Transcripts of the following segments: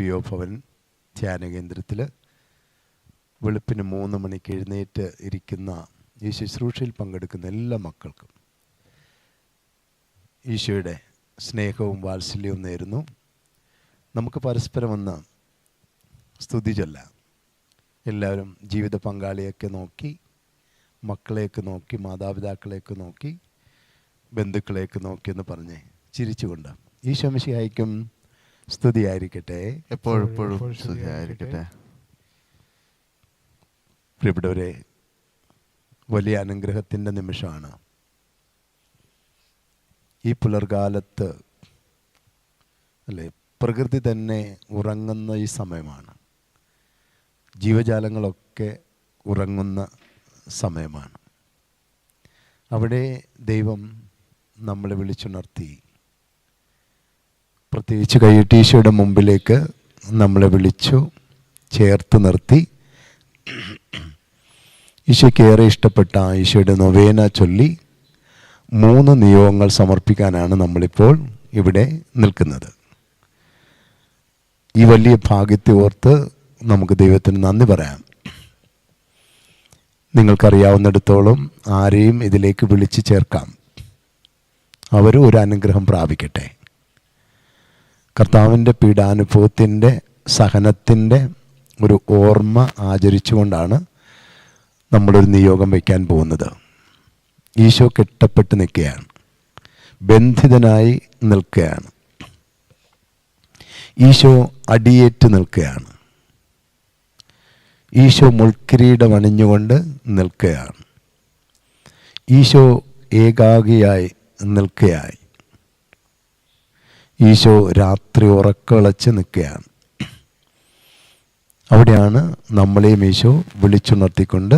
P O Bhavan ധ്യാന കേന്ദ്രത്തിൽ വെളുപ്പിന് മൂന്ന് മണിക്ക് എഴുന്നേറ്റ് ഇരിക്കുന്ന ഈ ശുശ്രൂഷയിൽ പങ്കെടുക്കുന്ന എല്ലാ മക്കൾക്കും ഈശോയുടെ സ്നേഹവും വാത്സല്യവും നേരുന്നു. നമുക്ക് പരസ്പരം ഒന്ന് സ്തുതി ചൊല്ലാം. എല്ലാവരും ജീവിത പങ്കാളിയൊക്കെ നോക്കി മക്കളെയൊക്കെ നോക്കി മാതാപിതാക്കളെയൊക്കെ നോക്കി ബന്ധുക്കളെയൊക്കെ നോക്കിയെന്ന് പറഞ്ഞ് ചിരിച്ചുകൊണ്ട്. ഈ ശംശിയായിരിക്കും സ്തുതിയായിരിക്കട്ടെ. എപ്പോഴെപ്പോഴും സ്തുതിയായിരിക്കട്ടെ. പ്രിയപ്പെട്ടവരെ വലിയ അനുഗ്രഹത്തിന്റെ നിമിഷമാണ്. ഈ പുലർകാലത്ത് അല്ലേ പ്രകൃതി തന്നെ ഉറങ്ങുന്ന ഈ സമയമാണ്. ജീവജാലങ്ങളൊക്കെ ഉറങ്ങുന്ന സമയമാണ്. അവിടെ ദൈവം നമ്മളെ വിളിച്ചുണർത്തി. പ്രത്യേകിച്ച് കയ്യട്ടീശയുടെ മുമ്പിലേക്ക് നമ്മളെ വിളിച്ചു ചേർത്ത് നിർത്തി. ഈശോയ്ക്ക് ഏറെ ഇഷ്ടപ്പെട്ട ഈശോയുടെ നൊവേന ചൊല്ലി മൂന്ന് നിയോഗങ്ങൾ സമർപ്പിക്കാനാണ് നമ്മളിപ്പോൾ ഇവിടെ നിൽക്കുന്നത്. ഈ വലിയ ഭാഗ്യത്തെ ഓർത്ത് നമുക്ക് ദൈവത്തിന് നന്ദി പറയാം. നിങ്ങൾക്കറിയാവുന്നിടത്തോളം ആരെയും ഇതിലേക്ക് വിളിച്ചു ചേർക്കാം. അവരും ഒരു അനുഗ്രഹം പ്രാപിക്കട്ടെ. കർത്താവിന്റെ പീഡാനുഭവത്തിന്റെ സഹനത്തിന്റെ ഒരു ഓർമ്മ ആചരിച്ചുകൊണ്ടാണ് നമ്മളൊരു നിയോഗം വയ്ക്കാൻ പോകുന്നത്. ഈശോ കെട്ടപ്പെട്ട് നിൽക്കുകയാണ്. ബന്ധിതനായി നിൽക്കുകയാണ്. ഈശോ അടിയേറ്റ് നിൽക്കുകയാണ്. ഈശോ മുൾക്കിരീടം അണിഞ്ഞുകൊണ്ട് നിൽക്കുകയാണ്. ഈശോ ഏകാഗിയായി നിൽക്കുകയായി. ഈശോ രാത്രി ഉറക്കളച്ച് നിൽക്കുകയാണ്. അവിടെയാണ് നമ്മളെയും ഈശോ വിളിച്ചുണർത്തിക്കൊണ്ട്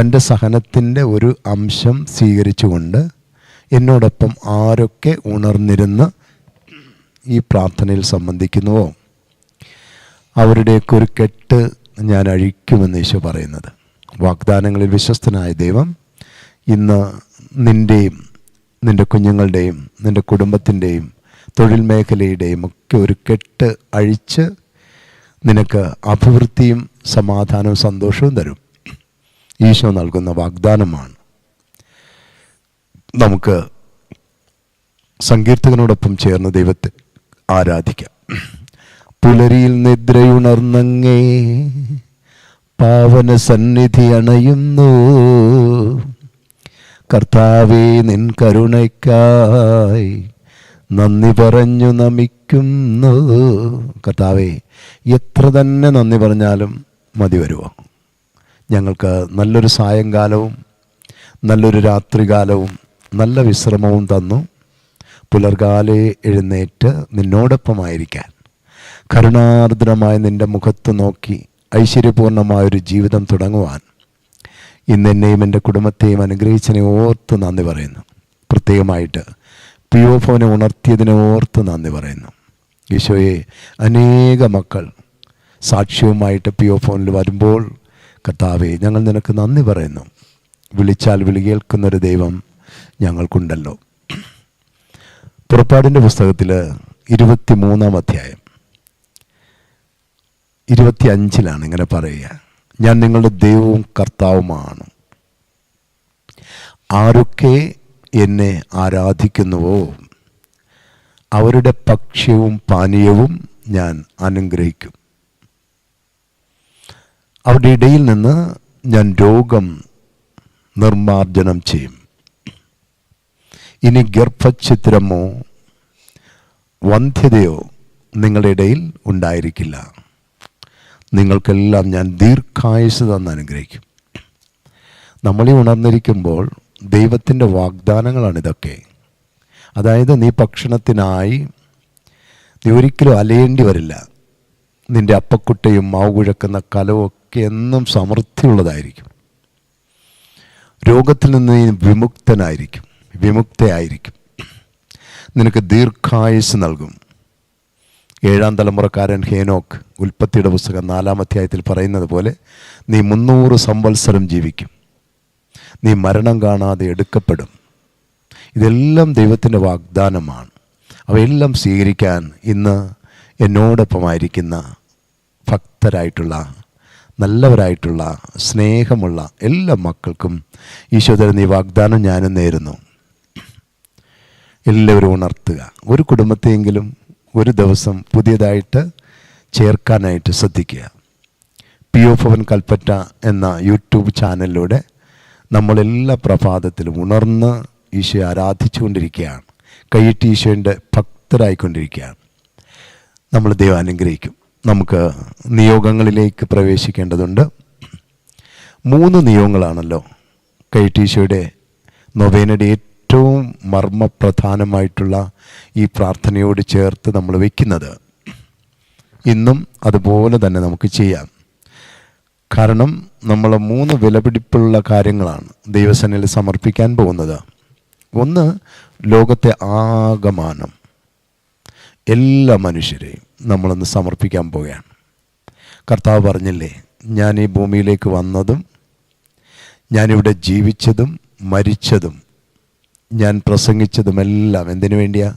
തന്റെ സഹനത്തിന്റെ ഒരു അംശം സ്വീകരിച്ചുകൊണ്ട് എന്നോടൊപ്പം ആരൊക്കെ ഉണർന്നിരുന്ന് ഈ പ്രാർത്ഥനയിൽ സംബന്ധിക്കുന്നുവോ അവരുടെയൊക്കെ ഒരു കെട്ട് ഞാൻ അഴിക്കുമെന്ന് ഈശോ പറയുന്നത്. വാഗ്ദാനങ്ങളിൽ വിശ്വസ്തനായ ദൈവം ഇന്ന് നിന്റെയും നിന്റെ കുഞ്ഞുങ്ങളുടെയും നിന്റെ കുടുംബത്തിന്റെയും തൊഴിൽ മേഖലയുടെയും ഒക്കെ ഒരു കെട്ട് അഴിച്ച് നിനക്ക് അഭിവൃദ്ധിയും സമാധാനവും സന്തോഷവും തരും. ഈശോ നൽകുന്ന വാഗ്ദാനമാണ്. നമുക്ക് സങ്കീർത്തകനോടൊപ്പം ചേർന്ന് ദൈവത്തെ ആരാധിക്കാം. പുലരിയിൽ നിദ്രയുണർന്നങ്ങേ പാവന സന്നിധി അണയുന്നു. കർത്താവേ നിൻ കരുണയ്ക്കായി നന്ദി പറഞ്ഞു നമിക്കുന്നു. കർത്താവേ എത്ര തന്നെ നന്ദി പറഞ്ഞാലും മതി വരുമോ ഞങ്ങൾക്ക് നല്ലൊരു സായങ്കാലവും നല്ലൊരു രാത്രികാലവും നല്ല വിശ്രമവും തന്നു. പുലർകാലെ എഴുന്നേറ്റ് നിന്നോടൊപ്പമായിരിക്കാൻ. കരുണാർദ്രമായ നിന്റെ മുഖത്ത് നോക്കി ഐശ്വര്യപൂർണമായൊരു ജീവിതം തുടങ്ങുവാൻ. ഇന്നെന്നെയും എന്റെ കുടുംബത്തെയും അനുഗ്രഹിച്ചതിനെ ഓർത്ത് നന്ദി പറയുന്നു. പ്രത്യേകമായിട്ട് പി ഒ ഫോനെ ഉണർത്തിയതിനെ ഓർത്ത് നന്ദി പറയുന്നു. ഈശോയെ അനേക മക്കൾ സാക്ഷ്യവുമായിട്ട് പി ഒ ഫോണിൽ വരുമ്പോൾ കർത്താവെ ഞങ്ങൾ നിനക്ക് നന്ദി പറയുന്നു. വിളിച്ചാൽ വിളി കേൾക്കുന്നൊരു ദൈവം ഞങ്ങൾക്കുണ്ടല്ലോ. പുറപ്പാടിന്റെ പുസ്തകത്തിൽ ഇരുപത്തി മൂന്നാം അധ്യായം ഇരുപത്തി അഞ്ചിലാണ് ഇങ്ങനെ പറയുക. ഞാൻ നിങ്ങളുടെ ദൈവവും കർത്താവുമാണ്. ആരൊക്കെ എന്നെ ആരാധിക്കുന്നുവോ? അവരുടെ ഭക്ഷ്യവും പാനീയവും ഞാൻ അനുഗ്രഹിക്കും. അവരുടെ ഇടയിൽ നിന്ന് ഞാൻ രോഗം നിർമാർജനം ചെയ്യും. ഇനി ഗർഭഛിദ്രമോ വന്ധ്യതയോ നിങ്ങളുടെ ഇടയിൽ ഉണ്ടായിരിക്കില്ല. നിങ്ങൾക്കെല്ലാം ഞാൻ ദീർഘായുസ് തന്ന് അനുഗ്രഹിക്കും. നമ്മളീ ഉണർന്നിരിക്കുമ്പോൾ ദൈവത്തിന്റെ വാഗ്ദാനങ്ങളാണ് ഇതൊക്കെ. അതായത് നീ ഭക്ഷണത്തിനായി നീ ഒരിക്കലും അലയേണ്ടി വരില്ല. നിന്റെ അപ്പക്കുട്ടയും മാവ് കുഴക്കുന്ന കലവും ഒക്കെ എന്നും സമൃദ്ധിയുള്ളതായിരിക്കും. രോഗത്തിൽ നിന്ന് നീ വിമുക്തനായിരിക്കും വിമുക്തയായിരിക്കും. നിനക്ക് ദീർഘായുസ് നൽകും. ഏഴാം തലമുറക്കാരൻ ഹേനോക്ക് ഉൽപ്പത്തിയുടെ പുസ്തകം നാലാം അധ്യായത്തിൽ പറയുന്നത് പോലെ നീ മുന്നൂറ് സംവത്സരം ജീവിക്കും. നീ മരണം കാണാതെ എടുക്കപ്പെടും. ഇതെല്ലാം ദൈവത്തിന്റെ വാഗ്ദാനമാണ്. അവയെല്ലാം സ്വീകരിക്കാൻ ഇന്ന് എന്നോടൊപ്പമായിരിക്കുന്ന ഭക്തരായിട്ടുള്ള നല്ലവരായിട്ടുള്ള സ്നേഹമുള്ള എല്ലാ മക്കൾക്കും ഈശോധരൻ നീ വാഗ്ദാനം ഞാനും നേരുന്നു. എല്ലാവരും ഉണർത്തുക. ഒരു കുടുംബത്തെയെങ്കിലും ഒരു ദിവസം പുതിയതായിട്ട് ചേർക്കാനായിട്ട് ശ്രദ്ധിക്കുക. പി ഒ ഭവൻ കൽപ്പറ്റ എന്ന യൂട്യൂബ് ചാനലിലൂടെ നമ്മളെല്ലാ പ്രഭാതത്തിലും ഉണർന്ന് ഈശോയെ ആരാധിച്ചുകൊണ്ടിരിക്കുകയാണ്. കൈയിട്ട് ഈശോന്റെ ഭക്തരായിക്കൊണ്ടിരിക്കുകയാണ്. നമ്മൾ ദൈവം അനുഗ്രഹിക്കും. നമുക്ക് നിയോഗങ്ങളിലേക്ക് പ്രവേശിക്കേണ്ടതുണ്ട്. മൂന്ന് നിയോഗങ്ങളാണല്ലോ കൈട്ടീശോയുടെ നൊവേനയുടെ ഏറ്റവും മർമ്മപ്രധാനമായിട്ടുള്ള ഈ പ്രാർത്ഥനയോട് ചേർത്ത് നമ്മൾ വയ്ക്കുന്നത്. ഇന്നും അതുപോലെ തന്നെ നമുക്ക് ചെയ്യാം. കാരണം നമ്മൾ മൂന്ന് വിലപിടിപ്പുള്ള കാര്യങ്ങളാണ് ദൈവസേനയിൽ സമർപ്പിക്കാൻ പോകുന്നത്. ഒന്ന് ലോകത്തെ ആകമാനം എല്ലാ മനുഷ്യരെയും നമ്മളൊന്ന് സമർപ്പിക്കാൻ പോവുകയാണ്. കർത്താവ് പറഞ്ഞില്ലേ ഞാൻ ഈ ഭൂമിയിലേക്ക് വന്നതും ഞാനിവിടെ ജീവിച്ചതും മരിച്ചതും ഞാൻ പ്രസംഗിച്ചതുമെല്ലാം എന്തിനു വേണ്ടിയാ?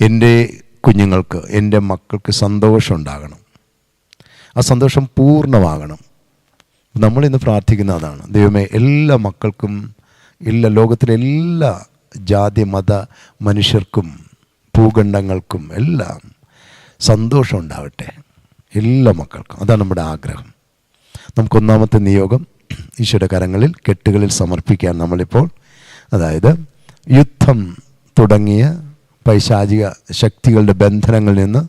എന്റെ കുഞ്ഞുങ്ങൾക്ക് എന്റെ മക്കൾക്ക് സന്തോഷം ഉണ്ടാകണം ആ സന്തോഷം പൂർണമാകണം. നമ്മളിന്ന് പ്രാർത്ഥിക്കുന്ന അതാണ്. ദൈവമേ എല്ലാ മക്കൾക്കും എല്ലാ ലോകത്തിലെ എല്ലാ ജാതി മത മനുഷ്യർക്കും ഭൂഖണ്ഡങ്ങൾക്കും എല്ലാം സന്തോഷം ഉണ്ടാവട്ടെ. എല്ലാ മക്കൾക്കും. അതാണ് നമ്മുടെ ആഗ്രഹം. നമുക്കൊന്നാമത്തെ നിയോഗം ഈശോയുടെ കരങ്ങളിൽ കെട്ടുകളിൽ സമർപ്പിക്കാൻ നമ്മളിപ്പോൾ അതായത് യുദ്ധം തുടങ്ങിയ പൈശാചിക ശക്തികളുടെ ബന്ധനങ്ങളിൽ നിന്ന്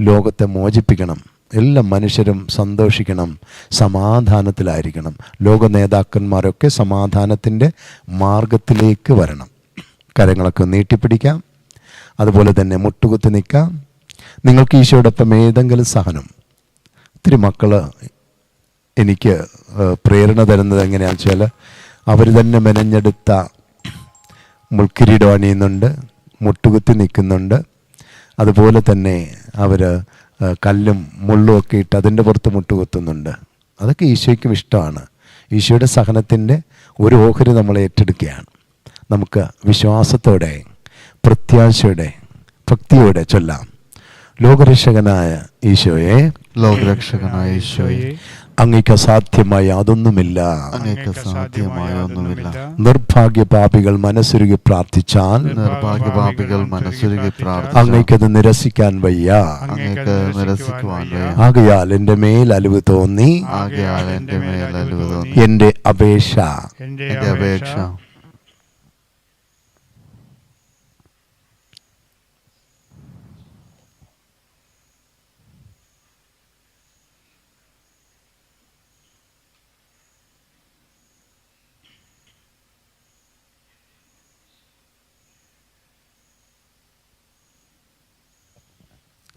ലോകത്തെ മോചിപ്പിക്കണം. എല്ലാ മനുഷ്യരും സന്തോഷിക്കണം സമാധാനത്തിലായിരിക്കണം. ലോക നേതാക്കന്മാരൊക്കെ സമാധാനത്തിന്റെ മാർഗത്തിലേക്ക് വരണം. കരങ്ങളൊക്കെ നീട്ടിപ്പിടിക്കാം. അതുപോലെ തന്നെ മുട്ടുകുത്തി നിൽക്കാം. നിങ്ങൾക്ക് ഈശോടൊപ്പം ഏതെങ്കിലും സഹനം ഒത്തിരി മക്കൾ എനിക്ക് പ്രേരണ തരുന്നത് എങ്ങനെയാണെന്ന് വെച്ചാൽ അവർ തന്നെ മെനഞ്ഞെടുത്ത മുൾക്കിരീടം അണിയുന്നുണ്ട് മുട്ടുകുത്തി നിൽക്കുന്നുണ്ട്. അതുപോലെ തന്നെ അവർ കല്ലും മുള്ളും ഒക്കെ ഇട്ട് അതിന്റെ പുറത്ത് മുട്ടുകുത്തുന്നുണ്ട് അതൊക്കെ ഈശോയ്ക്കും ഇഷ്ടമാണ്. ഈശോയുടെ സഹനത്തിന്റെ ഒരു ഓഹരി നമ്മൾ ഏറ്റെടുക്കുകയാണ്. നമുക്ക് വിശ്വാസത്തോടെ പ്രത്യാശയോടെ ഭക്തിയോടെ ചൊല്ലാം. ലോകരക്ഷകനായ ഈശോയെ ലോകരക്ഷകനായ ഈശോയെ. അങ്ങയ്ക്ക് അസാധ്യമായ അതൊന്നുമില്ല. അങ്ങേക്ക് സാധ്യമായ ഒന്നുമില്ല നിർഭാഗ്യ പാപികൾ മനസ്സുരുകി പ്രാർത്ഥിച്ചാൽ നിർഭാഗ്യപാപികൾ മനസ്സുരുകി പ്രാർത്ഥിച്ചാൽ അങ്ങയ്ക്കത് നിരസിക്കാൻ വയ്യ. അങ്ങേക്ക് നിരസിക്കുവാൻ വയ്യ. ആകയാൽ എന്റെ മേൽ അലിവ് തോന്നി. ആകയാൽ എന്റെ മേൽ അലിവ് തോന്നി. എന്റെ അപേക്ഷ. എന്റെ അപേക്ഷ.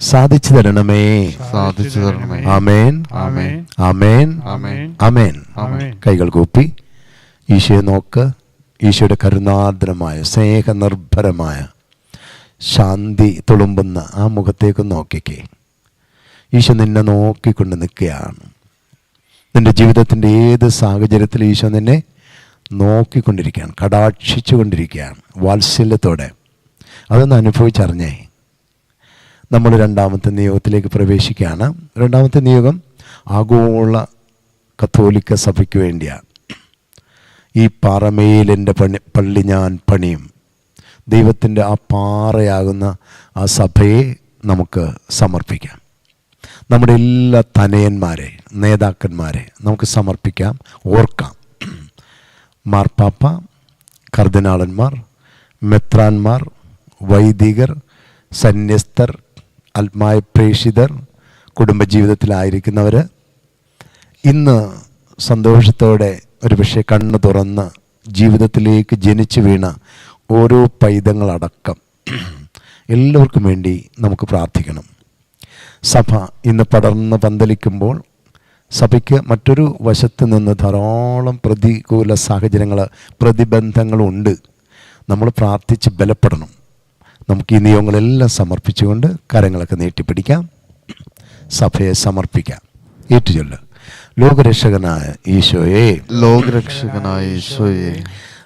സാധിച്ചു തരണമേ. സാധിച്ചു തരണമേ. ആമേൻ. ആമേൻ. ആമേൻ. ആമേൻ. ആമേൻ. കൈകൾ കൂപ്പി. ഈശോയെ നോക്ക്. ഈശോയുടെ കരുണാർദ്രമായ സ്നേഹനിർഭരമായ ശാന്തി തുളുമ്പുന്ന ആ മുഖത്തേക്ക് നോക്കിക്കേ. ഈശോ നിന്നെ നോക്കിക്കൊണ്ട് നിൽക്കുകയാണ്. നിന്റെ ജീവിതത്തിന്റെ ഏത് സാഹചര്യത്തിൽ ഈശോ നിന്നെ നോക്കിക്കൊണ്ടിരിക്കുകയാണ് കടാക്ഷിച്ചു കൊണ്ടിരിക്കുകയാണ് വാത്സല്യത്തോടെ. അതൊന്ന് അനുഭവിച്ചറിഞ്ഞേ. നമ്മൾ രണ്ടാമത്തെ നിയോഗത്തിലേക്ക് പ്രവേശിക്കുകയാണ്. രണ്ടാമത്തെ നിയോഗം ആഗോള കത്തോലിക്ക സഭയ്ക്ക് വേണ്ടിയാണ്. ഈ പാറമേൽ എന്റെ പണി പള്ളി ഞാൻ പണിയും. ദൈവത്തിന്റെ ആ പാറയാകുന്ന ആ സഭയെ നമുക്ക് സമർപ്പിക്കാം. നമ്മുടെ എല്ലാ തനയന്മാരെ നേതാക്കന്മാരെ നമുക്ക് സമർപ്പിക്കാം ഓർക്കാം. മാർപ്പാപ്പ കർദിനാളന്മാർ മെത്രാന്മാർ വൈദികർ സന്യസ്തർ ആത്മായ പ്രേഷിതർ കുടുംബജീവിതത്തിലായിരിക്കുന്നവർ ഇന്ന് സന്തോഷത്തോടെ ഒരു പക്ഷേ കണ്ണ് തുറന്ന് ജീവിതത്തിലേക്ക് ജനിച്ചു വീണ ഓരോ പൈതങ്ങളടക്കം എല്ലാവർക്കും വേണ്ടി നമുക്ക് പ്രാർത്ഥിക്കണം. സഭ ഇന്ന് പടർന്ന് പന്തലിക്കുമ്പോൾ സഭയ്ക്ക് മറ്റൊരു വശത്ത് നിന്ന് ധാരാളം പ്രതികൂല സാഹചര്യങ്ങൾ പ്രതിബന്ധങ്ങളുണ്ട്. നമ്മൾ പ്രാർത്ഥിച്ച് ബലപ്പെടണം. നമുക്ക് ഈ നിയമങ്ങളെല്ലാം സമർപ്പിച്ചുകൊണ്ട് കരങ്ങളൊക്കെ നീട്ടിപ്പിടിക്കാം. സഭയെ സമർപ്പിക്കാം. ഏറ്റുചൊല്ലുക ലോകരക്ഷകനായ ഈശോയെ. ലോകരക്ഷകനായ ഈശോയെ.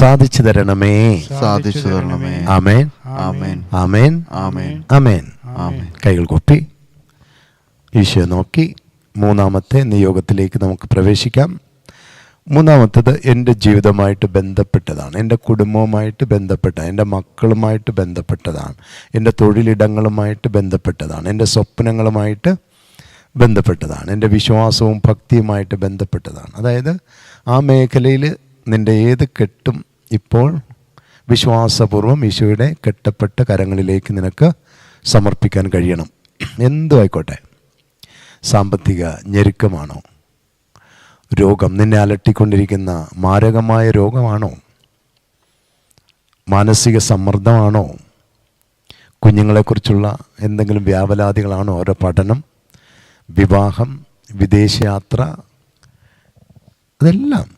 സാധിച്ചു തരണമേ. സാധിച്ചു തരണമേ. ആമേൻ. ആമേൻ. ആമേൻ. ആമേൻ. ആമേൻ. ആമേൻ. കൈകൾ കൊപ്പി. ഈശോ നോക്കി. മൂന്നാമത്തെ നിയോഗത്തിലേക്ക് നമുക്ക് പ്രവേശിക്കാം. മൂന്നാമത്തേത് എന്റെ ജീവിതമായിട്ട് ബന്ധപ്പെട്ടതാണ്. എന്റെ കുടുംബവുമായിട്ട് ബന്ധപ്പെട്ട എന്റെ മക്കളുമായിട്ട് ബന്ധപ്പെട്ടതാണ്. എന്റെ തൊഴിലിടങ്ങളുമായിട്ട് ബന്ധപ്പെട്ടതാണ്. എന്റെ സ്വപ്നങ്ങളുമായിട്ട് ബന്ധപ്പെട്ടതാണ്. എന്റെ വിശ്വാസവും ഭക്തിയുമായിട്ട് ബന്ധപ്പെട്ടതാണ്. അതായത് ആ മേഖലയിൽ നിന്റെ ഏത് കെട്ടും ഇപ്പോൾ വിശ്വാസപൂർവം ഈശോയുടെ കെട്ടപ്പെട്ട കരങ്ങളിലേക്ക് നിനക്ക് സമർപ്പിക്കാൻ കഴിയണം. എന്തു ആയിക്കോട്ടെ സാമ്പത്തിക ഞെരുക്കമാണോ? രോഗം നിന്നെ അലട്ടിക്കൊണ്ടിരിക്കുന്ന മാരകമായ രോഗമാണോ? മാനസിക സമ്മർദ്ദമാണോ? കുഞ്ഞുങ്ങളെക്കുറിച്ചുള്ള എന്തെങ്കിലും വ്യാപലാതികളാണോ ഓരോ പഠനം? വിവാഹം വിദേശയാത്ര അതെല്ലാം.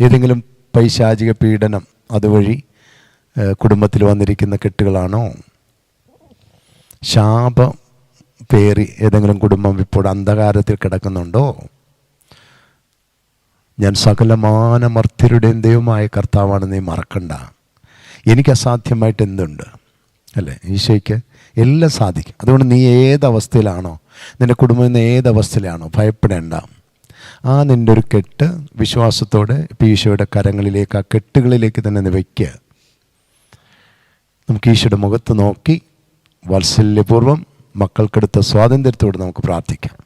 ഏതെങ്കിലും പൈശാചിക പീഡനം അതുവഴി കുടുംബത്തിൽ വന്നിരിക്കുന്ന കെട്ടുകളാണോ? ശാപം പേറി ഏതെങ്കിലും കുടുംബം ഇപ്പോൾ അന്ധകാരത്തിൽ കിടക്കുന്നുണ്ടോ? ഞാൻ സകലമാന മർത്യരുടെയും ദൈവമായ കർത്താവാണ് നീ മറക്കണ്ട. എനിക്ക് അസാധ്യമായിട്ട് എന്തുണ്ട്? അല്ലേ? ഈശോയ്ക്ക് എല്ലാം സാധിക്കും. അതുകൊണ്ട് നീ ഏതവസ്ഥയിലാണോ നിന്റെ കുടുംബം ഇന്ന് ഏത് അവസ്ഥയിലാണോ ഭയപ്പെടേണ്ട. ആ നിന്റെ ഒരു കെട്ട് വിശ്വാസത്തോടെ ഈശോയുടെ കരങ്ങളിലേക്ക് ആ കെട്ടുകളിലേക്ക് തന്നെ നീ വയ്ക്കുക. നമുക്ക് ഈശോയുടെ മുഖത്ത് നോക്കി വാത്സല്യപൂർവം മക്കൾക്കെടുത്ത സ്വാതന്ത്ര്യത്തോട് നമുക്ക് പ്രാർത്ഥിക്കാം.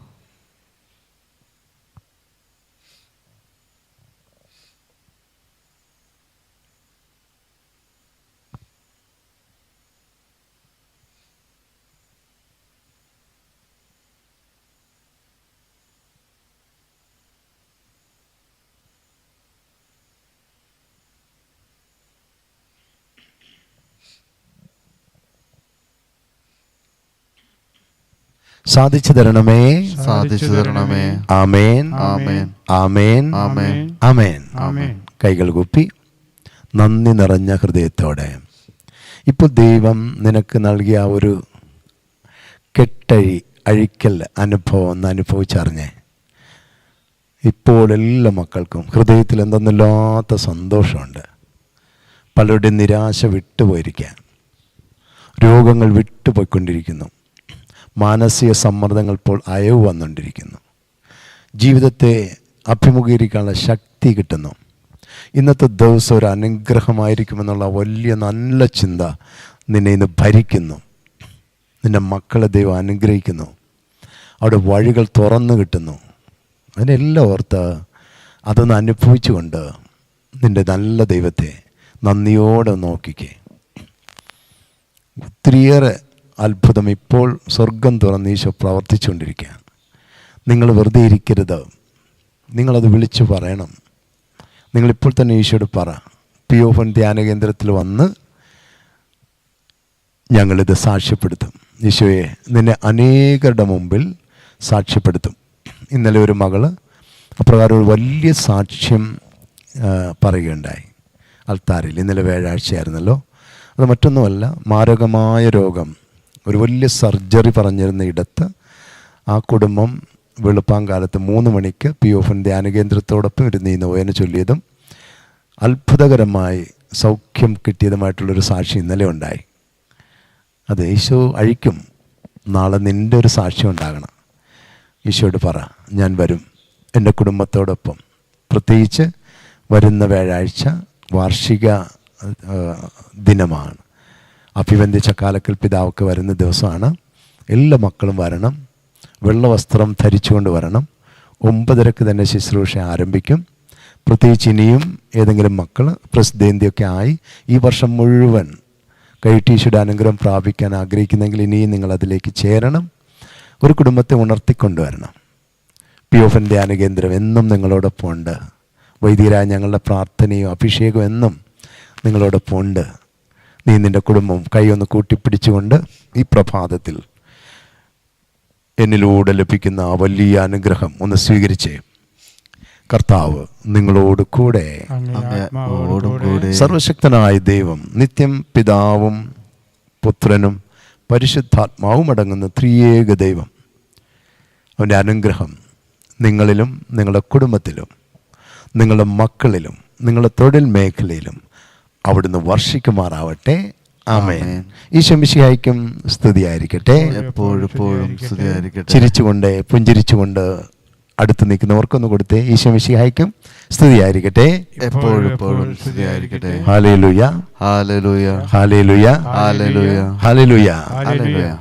സാധിച്ചു തരണമേ. സാധിച്ചു തരണമേ. ആമേൻ. ആമേൻ. ആമേൻ. ആമേൻ. ആമേൻ. ആമേൻ. കൈകൾ കുപ്പി. നന്ദി നിറഞ്ഞ ഹൃദയത്തോടെ. ഇപ്പോൾ ദൈവം നിനക്ക് നൽകിയ ആ ഒരു കെട്ടഴി അഴിക്കൽ അനുഭവം ഒന്ന് അനുഭവിച്ചറിഞ്ഞേ. ഇപ്പോൾ എല്ലാ മക്കൾക്കും ഹൃദയത്തിൽ എന്തെന്നില്ലാത്ത സന്തോഷമുണ്ട്. പലരുടെയും നിരാശ വിട്ടുപോയിരിക്കുക രോഗങ്ങൾ വിട്ടുപോയിക്കൊണ്ടിരിക്കുന്നു. മാനസിക സമ്മർദ്ദങ്ങൾ ഇപ്പോൾ അയവ് വന്നുകൊണ്ടിരിക്കുന്നു. ജീവിതത്തെ അഭിമുഖീകരിക്കാനുള്ള ശക്തി കിട്ടുന്നു. ഇന്നത്തെ ദിവസം ഒരു അനുഗ്രഹമായിരിക്കുമെന്നുള്ള വലിയ നല്ല ചിന്ത നിന്നെ ഇന്ന് ഭരിക്കുന്നു. നിന്റെ മക്കളെ ദൈവം അനുഗ്രഹിക്കുന്നു. അവിടെ വഴികൾ തുറന്നു കിട്ടുന്നു. അതിനെല്ലാം ഓർത്ത് അതൊന്ന് അനുഭവിച്ചുകൊണ്ട് നിന്റെ നല്ല ദൈവത്തെ നന്ദിയോടെ നോക്കിക്കേ. ഒത്തിരിയേറെ അത്ഭുതം ഇപ്പോൾ സ്വർഗം തുറന്ന് ഈശോ പ്രവർത്തിച്ചുകൊണ്ടിരിക്കുകയാണ്. നിങ്ങൾ വെറുതെ ഇരിക്കരുത്. നിങ്ങളത് വിളിച്ചു പറയണം. നിങ്ങളിപ്പോൾ തന്നെ ഈശോയോട് പറ. പി ഓഫൻ ധ്യാന കേന്ദ്രത്തിൽ വന്ന് ഞങ്ങളിത് സാക്ഷ്യപ്പെടുത്തും. ഈശോയെ നിന്നെ അനേകരുടെ മുമ്പിൽ സാക്ഷ്യപ്പെടുത്തും. ഇന്നലെ ഒരു മകൾ അപ്രകാരം ഒരു വലിയ സാക്ഷ്യം പറയുകയുണ്ടായി. അൽത്താരിൽ ഇന്നലെ വ്യാഴാഴ്ചയായിരുന്നല്ലോ. അത് മറ്റൊന്നുമല്ല മാരകമായ രോഗം. ഒരു വലിയ സർജറി പറഞ്ഞിരുന്ന ഇടത്ത് ആ കുടുംബം വെളുപ്പാങ്കാലത്ത് മൂന്ന് മണിക്ക് പി ഓഫൻ ധ്യാന കേന്ദ്രത്തോടൊപ്പം ഇരുന്ന് ഈ നോയന ചൊല്ലിയതും അത്ഭുതകരമായി സൗഖ്യം കിട്ടിയതുമായിട്ടുള്ളൊരു സാക്ഷി ഇന്നലെ ഉണ്ടായി. അത് യേശു അഴിക്കും. നാളെ നിന്റെ ഒരു സാക്ഷ്യം ഉണ്ടാകണം. ഈശോയോട് പറ ഞാൻ വരും. എന്റെ കുടുംബത്തോടൊപ്പം. പ്രത്യേകിച്ച് വരുന്ന വ്യാഴാഴ്ച വാർഷിക ദിനമാണ്. അഭിവന്ദ്യ കാലക്കൽ പിതാവൊക്കെ വരുന്ന ദിവസമാണ്. എല്ലാ മക്കളും വരണം. വെള്ളവസ്ത്രം ധരിച്ചുകൊണ്ട് വരണം. ഒമ്പതരക്ക് തന്നെ ശുശ്രൂഷ ആരംഭിക്കും. പ്രത്യേകിച്ച് ഇനിയും ഏതെങ്കിലും മക്കൾ പ്രസിദ്ധേന്തിയൊക്കെ ആയി ഈ വർഷം മുഴുവൻ കൈട്ടീശയുടെ അനുഗ്രഹം പ്രാപിക്കാൻ ആഗ്രഹിക്കുന്നെങ്കിൽ ഇനിയും നിങ്ങൾ അതിലേക്ക് ചേരണം. ഒരു കുടുംബത്തെ ഉണർത്തിക്കൊണ്ടുവരണം. പി എഫ് ധ്യാന കേന്ദ്രം എന്നും നിങ്ങളോടൊപ്പം ഉണ്ട് വൈദികരായ ഞങ്ങളുടെ പ്രാർത്ഥനയും അഭിഷേകവും എന്നും നിങ്ങളോടൊപ്പം ഉണ്ട് നീ നിന്റെ കുടുംബം കൈയൊന്ന് കൂട്ടിപ്പിടിച്ചുകൊണ്ട് ഈ പ്രഭാതത്തിൽ എന്നിലൂടെ ലഭിക്കുന്ന ആ വലിയ അനുഗ്രഹം ഒന്ന് സ്വീകരിച്ചേ. കർത്താവ് നിങ്ങളോട് കൂടെ. സർവശക്തനായ ദൈവം നിത്യം പിതാവും പുത്രനും പരിശുദ്ധാത്മാവും അടങ്ങുന്ന ത്രിയേക ദൈവം. അവന്റെ അനുഗ്രഹം നിങ്ങളിലും നിങ്ങളുടെ കുടുംബത്തിലും നിങ്ങളുടെ മക്കളിലും നിങ്ങളുടെ തൊഴിൽ മേഖലയിലും അവിടുന്ന് വർഷിക്കുമാറാവട്ടെ. ആമേൻ. ഈ ശമിശിയായിക്കും സ്തുതിയായിരിക്കട്ടെ. എപ്പോഴും സ്തുതിയായിരിക്കട്ടെ. ചിരിച്ചുകൊണ്ട് പുഞ്ചിരിച്ചുകൊണ്ട് അടുത്ത് നിൽക്കുന്നവർക്കൊന്ന് കൊടുത്തേ. ഈ ശമിശിയായിക്കും സ്തുതിയായിരിക്കട്ടെ. എപ്പോഴും സ്തുതിയായിരിക്കട്ടെ. ഹാലേലുയ. ഹാലലൂയ. ഹാലേലുയ. ഹാലലൂയ. ഹാലേലുയ. ഹാലലൂയ.